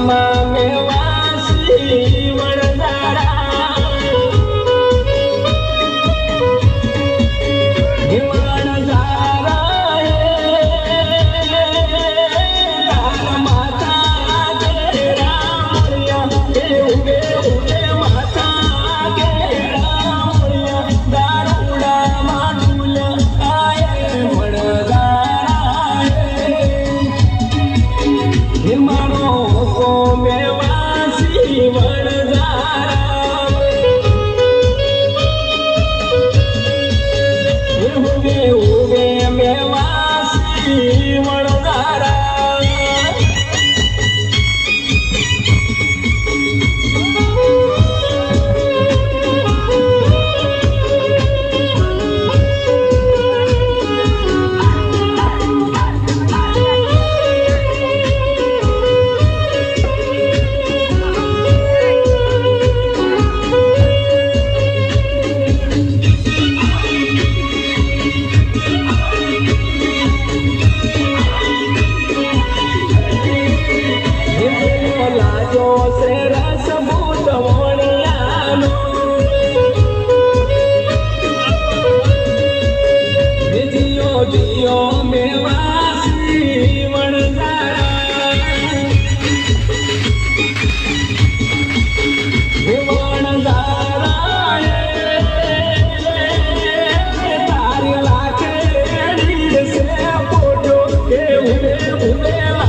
Mama. Yeah.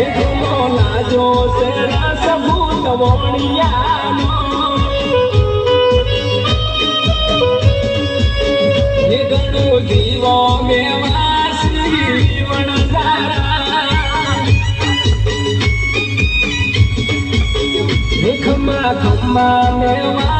ભેગમો લાજો સેના સબૂત વોણિયાનો? મેવા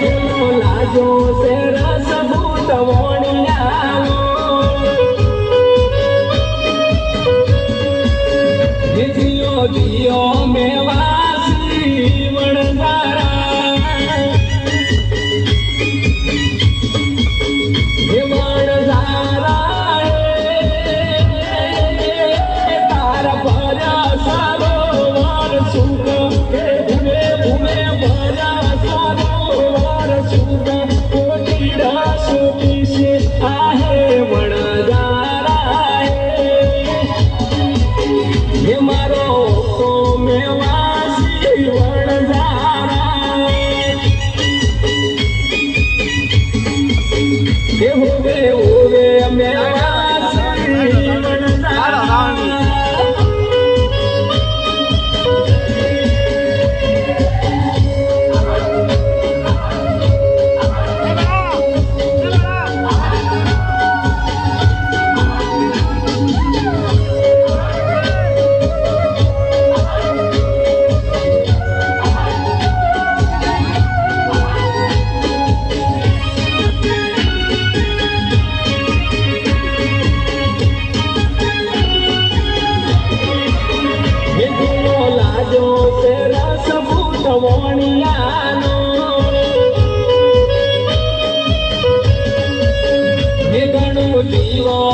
બોલો લાજો છે રસ ભૂત વણિયાનો. જીઓ જીઓ મેવાસી વણઝારા એ લાજો છે રસ ભૂત વણિયાનો એ ગણું જીવો